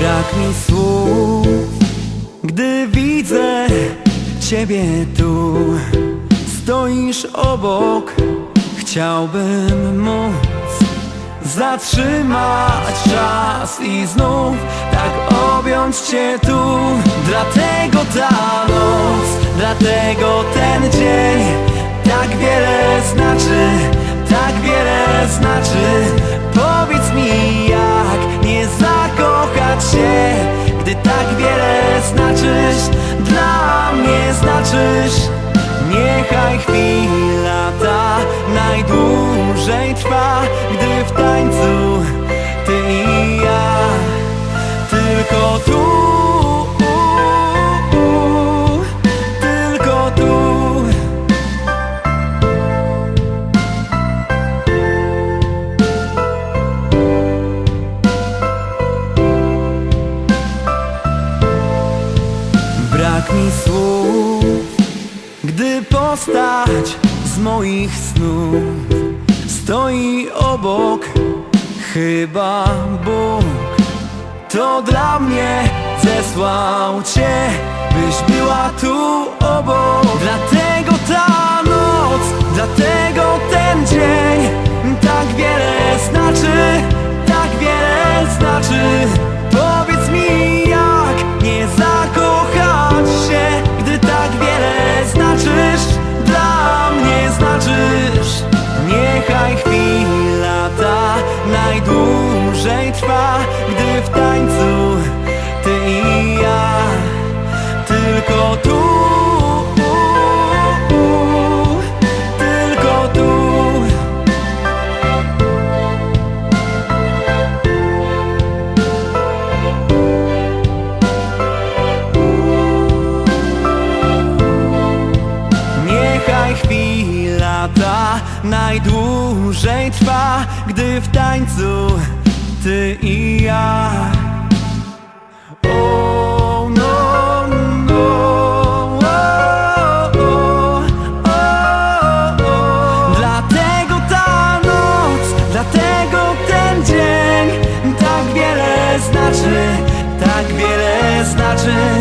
Brak mi słów, gdy widzę Ciebie tu. Stoisz obok, chciałbym móc Zatrzymać czas i znów tak objąć Cię tu. Dlatego ta noc, dlatego ten dzień Tak wiele znaczy, tak wiele znaczy tak wiele znaczysz, dla mnie znaczysz. Niechaj chwila ta najdłużej trwa słów, gdy postać z moich snów stoi obok, chyba Bóg to dla mnie zesłał Cię, trwa, gdy w tańcu ty i ja tylko tu. Tylko tu Niechaj chwila ta najdłużej trwa, gdy w tańcu ty i ja. Oh, no, no, oh, oh. Dlatego ta noc, dlatego ten dzień tak wiele znaczy, tak wiele znaczy.